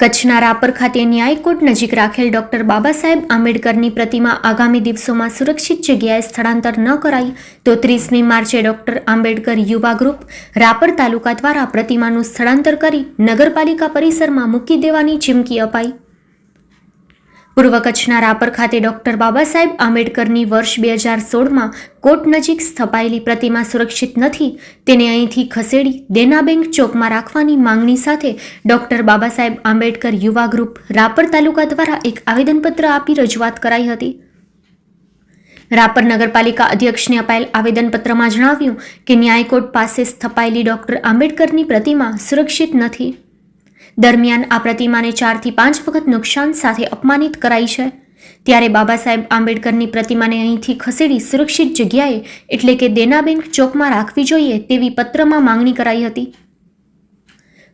કચ્છના રાપર ખાતે ન્યાય કોર્ટ નજીક રાખેલ ડોક્ટર બાબા સાહેબ આંબેડકરની પ્રતિમા આગામી દિવસોમાં સુરક્ષિત જગ્યાએ સ્થળાંતર ન કરાઈ તો ત્રીસમી માર્ચે ડોક્ટર આંબેડકર યુવા ગ્રુપ રાપર તાલુકા દ્વારા પ્રતિમાનું સ્થળાંતર કરી નગરપાલિકા પરિસરમાં મૂકી દેવાની ચીમકી અપાઈ. પૂર્વ કચ્છના રાપર ખાતે ડોક્ટર બાબા સાહેબ આંબેડકરની વર્ષ બે હજાર સોળમાં કોર્ટ નજીક સ્થપાયેલી પ્રતિમા સુરક્ષિત નથી, તેને અહીંથી ખસેડી દેના બેંક ચોકમાં રાખવાની માંગણી સાથે ડોક્ટર બાબા સાહેબ આંબેડકર યુવા ગ્રુપ રાપર તાલુકા દ્વારા એક આવેદનપત્ર આપી રજૂઆત કરાઈ હતી. રાપર નગરપાલિકા અધ્યક્ષને અપાયેલ આવેદનપત્રમાં જણાવ્યું કે ન્યાયકોર્ટ પાસે સ્થપાયેલી ડોક્ટર આંબેડકરની પ્રતિમા સુરક્ષિત નથી. દરમિયાન આ પ્રતિમાને ચારથી પાંચ વખત નુકસાન સાથે અપમાનિત કરાઈ છે. ત્યારે બાબા સાહેબ આંબેડકરની પ્રતિમાને અહીંથી ખસેડી સુરક્ષિત જગ્યાએ એટલે કે દેનાબેંક ચોકમાં રાખવી જોઈએ તેવી પત્રમાં માંગણી કરાઈ હતી.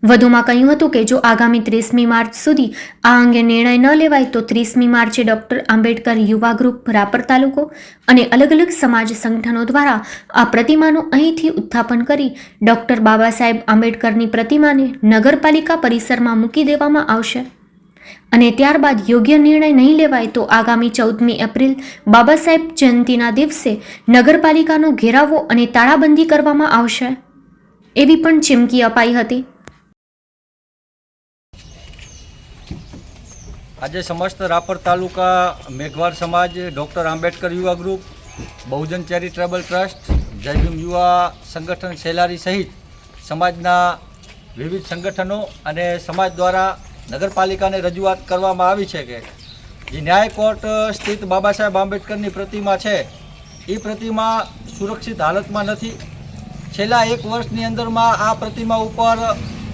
વધુમાં કહ્યું હતું કે જો આગામી ત્રીસમી માર્ચ સુધી આ અંગે નિર્ણય ન લેવાય તો ત્રીસમી માર્ચે ડોક્ટર આંબેડકર યુવા ગ્રુપ રાપર તાલુકો અને અલગ અલગ સમાજ સંગઠનો દ્વારા આ પ્રતિમાનું અહીંથી ઉત્થાપન કરી ડોક્ટર બાબા સાહેબ આંબેડકરની પ્રતિમાને નગરપાલિકા પરિસરમાં મૂકી દેવામાં આવશે. અને ત્યારબાદ યોગ્ય નિર્ણય નહીં લેવાય તો આગામી ચૌદમી એપ્રિલ બાબા સાહેબ જયંતિના દિવસે નગરપાલિકાનો ઘેરાવો અને તાળાબંધી કરવામાં આવશે. એવી પણ ચીમકી અપાઈ હતી. આજે સમસ્ત રાપર તાલુકા મેઘવાડ સમાજ, ડૉક્ટર આંબેડકર યુવા ગ્રુપ, બહુજન ચેરિટેબલ ટ્રસ્ટ જયભીમ યુવા સંગઠન સેલારી સહિત સમાજના વિવિધ સંગઠનો અને સમાજ દ્વારા નગરપાલિકાને રજૂઆત કરવામાં આવી છે કે જે ન્યાય કોર્ટ સ્થિત બાબા સાહેબ આંબેડકરની પ્રતિમા છે એ પ્રતિમા સુરક્ષિત હાલતમાં નથી. છેલ્લા એક વર્ષની અંદરમાં આ પ્રતિમા ઉપર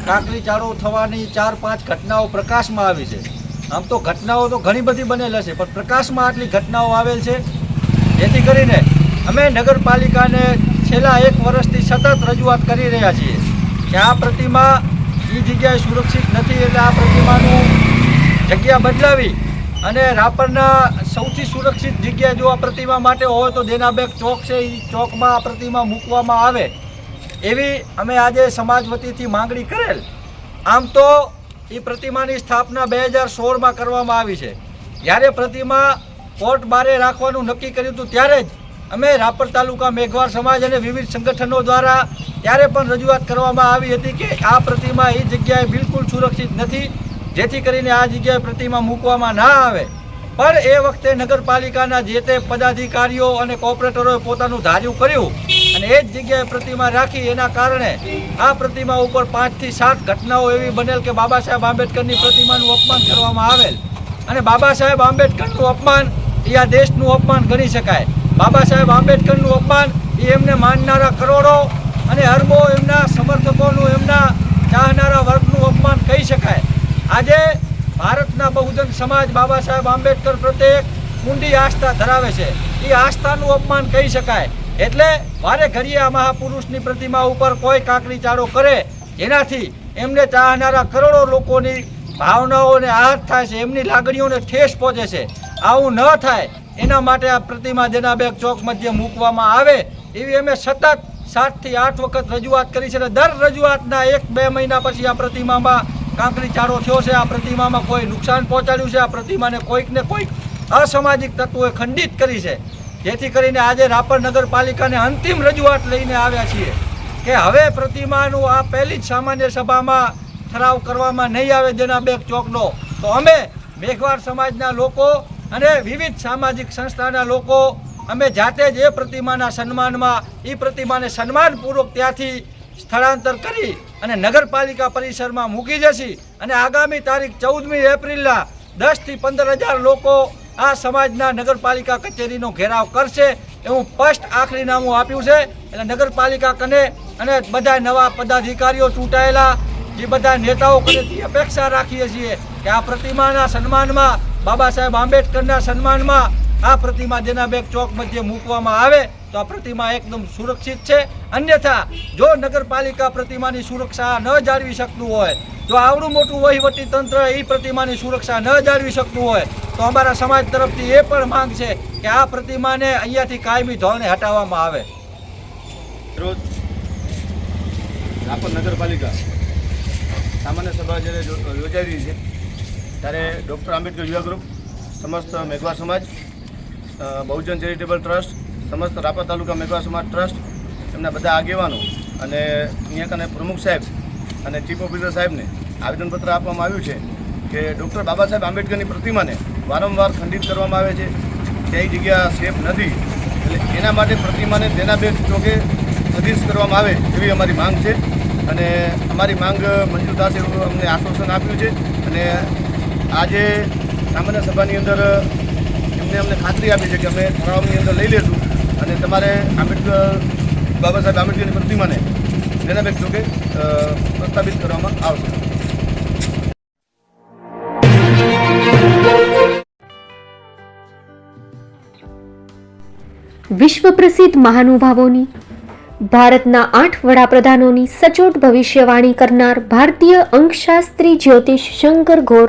કાંકરી ચારો થવાની ચાર પાંચ ઘટનાઓ પ્રકાશમાં આવી છે. આમ તો ઘટનાઓ તો ઘણી બધી બનેલા છે, પણ પ્રકાશમાં આટલી ઘટનાઓ આવેલ છે, જેથી કરીને અમે નગરપાલિકાને છેલ્લા એક વર્ષથી સતત રજૂઆત કરી રહ્યા છીએ કે આ પ્રતિમા એ જગ્યાએ સુરક્ષિત નથી, એટલે આ પ્રતિમાનું જગ્યા બદલાવી અને રાપરના સૌથી સુરક્ષિત જગ્યા જો આ પ્રતિમા માટે હોય તો દેનાબેગ ચોક છે એ ચોકમાં આ પ્રતિમા મૂકવામાં આવે, એવી અમે આજે સમાજ વતીથી માંગણી કરેલ. આમ તો એ પ્રતિમાની સ્થાપના બે હજાર સોળમાં કરવામાં આવી છે. જ્યારે પ્રતિમા કોર્ટ બારે રાખવાનું નક્કી કર્યું હતું, ત્યારે જ અમે રાપર તાલુકા મેઘવાર સમાજ અને વિવિધ સંગઠનો દ્વારા ત્યારે પણ રજૂઆત કરવામાં આવી હતી કે આ પ્રતિમા એ જગ્યાએ બિલકુલ સુરક્ષિત નથી, જેથી કરીને આ જગ્યાએ પ્રતિમા મૂકવામાં ના આવે. પણ એ વખતે નગરપાલિકાના જે તે પદાધિકારીઓ અને કોર્પોરેટરોએ પોતાનું ધાર્યું કર્યું. અને એ જ જગ્યાએ પ્રતિમા રાખી, એના કારણે આ પ્રતિમા ઉપર પાંચથી સાત ઘટનાઓ એવી બનેલ કે બાબા સાહેબ આંબેડકરની પ્રતિમાનું અપમાન કરવામાં આવેલ. અને બાબા સાહેબ આંબેડકરનું અપમાન એ આ દેશનું અપમાન ગણી શકાય. બાબા સાહેબ આંબેડકરનું અપમાન એ એમને માનનારા કરોડો અને અરબો એમના સમર્થકોનું, એમના ચાહનારા વર્ગનું અપમાન કહી શકાય. આજે ભારતના બહુજન સમાજ બાબા સાહેબ આંબેડકર પ્રત્યે ઊંડી આસ્થા ધરાવે છે. એ આસ્થાનું અપમાન કહી શકાય. એટલે વારે ઘડીએ આ મહાપુરુષની પ્રતિમા ઉપર કોઈ કાંકરી ચાળો કરે જેનાથી એમને ચાહનારા કરોડો લોકોની ભાવનાઓને આહત થાય છે, એમની લાગણીઓને ઠેસ પહોંચે છે. આવું ન થાય, એના માટે આ પ્રતિમા દેનાબેગ ચોક મધ્ય મૂકવામાં આવે, એવી અમે સતત સાતથી આઠ વખત રજૂઆત કરી છે અને દર રજૂઆતના એક બે મહિના પછી આ પ્રતિમામાં કાંકરી ચારો થયો છે. આ પ્રતિમામાં કોઈ નુકસાન પહોંચાડ્યું છે. આ પ્રતિમાને કોઈક ને કોઈક અસામાજિક તત્વોએ ખંડિત કરી છે. જેથી કરીને આજે રાપર નગરપાલિકાને અંતિમ રજૂઆત લઈને આવ્યા છીએ કે હવે પ્રતિમાનું આ પહેલી જ સામાન્ય સભામાં ઠરાવ કરવામાં નહીં આવે જેના બેગ ચોકનો. તો અમે મેઘવાર સમાજના લોકો અને વિવિધ સામાજિક સંસ્થાના લોકો અમે જાતે જ એ પ્રતિમાના સન્માનમાં એ પ્રતિમાને સન્માનપૂર્વક ત્યાંથી સ્થળાંતર કરી અને નગરપાલિકા પરિસરમાં મૂકી જશી અને આગામી તારીખ ચૌદમી એપ્રિલના દસથી પંદર હજાર લોકો આ સમાજના નગરપાલિકા કચેરીનો ઘેરાવ કરશે એવું સ્પષ્ટ આખરી નામું આપ્યું છે. એટલે નગરપાલિકા કને અને બધા નવા પદાધિકારીઓ ચૂંટાયેલા, જે બધા નેતાઓ કનેથી અપેક્ષા રાખીએ છીએ કે આ પ્રતિમાના સન્માનમાં, બાબા સાહેબ આંબેડકરના સન્માનમાં આ પ્રતિમા દેનાબેગ ચોક મધ્યે મૂકવામાં આવે તો આ પ્રતિમા એકદમ સુરક્ષિત છે. અન્યથા, જો નગરપાલિકા પ્રતિમાની સુરક્ષા ન જાળવી શકતું હોય, જો આવડું મોટું વહીવટી તંત્ર એ પ્રતિમાની સુરક્ષા ન જાળવી શકતું હોય, તો અમારા સમાજ તરફથી એ પણ માંગ છે કે આ પ્રતિમાને અહીંયાથી કાયમી ધોરણે હટાવવામાં આવે. રોજ રાપર નગરપાલિકા. સામાન્ય સભા જ્યારે યોજાઈ રહી છે, ત્યારે ડૉક્ટર આંબેડકર યુવા ગ્રુપ, સમસ્ત મેઘવા સમાજ બહુજન ચેરિટેબલ ટ્રસ્ટ સમસ્ત રાપર તાલુકા મેઘવા સમાજ ટ્રસ્ટ, એમના બધા આગેવાનો અને અહીંયા કને પ્રમુખ સાહેબ અને ચીફ ઓફિસર સાહેબને આવેદનપત્ર આપવામાં આવ્યું છે કે ડૉક્ટર બાબા સાહેબ આંબેડકરની પ્રતિમાને વારંવાર ખંડિત કરવામાં આવે છે. ક્યાંય જગ્યા સેફ નથી. એટલે એના માટે પ્રતિમાને તેના બે ચોકે પ્રતિષ્ઠ કરવામાં આવે એવી અમારી માંગ છે. અને અમારી માંગ મંજૂર એવું અમને આશ્વાસન આપ્યું છે. અને આજે સામાન્ય સભાની અંદર એમને અમને ખાતરી આપી છે કે અમે ઠરાવની અંદર લઈ લેશું. અને તમારે આંબેડકર બાબા સાહેબ આંબેડકરની પ્રતિમાને તેના બે ચોકે પ્રસ્થાપિત કરવામાં આવશે. વિશ્વ પ્રસિદ્ધ મહાનુભાવોની, ભારતના આઠ વડાપ્રધાનોની સચોટ ભવિષ્યવાણી કરનાર ભારતીય અંકશાસ્ત્રી જ્યોતિષ શંકર ઘોર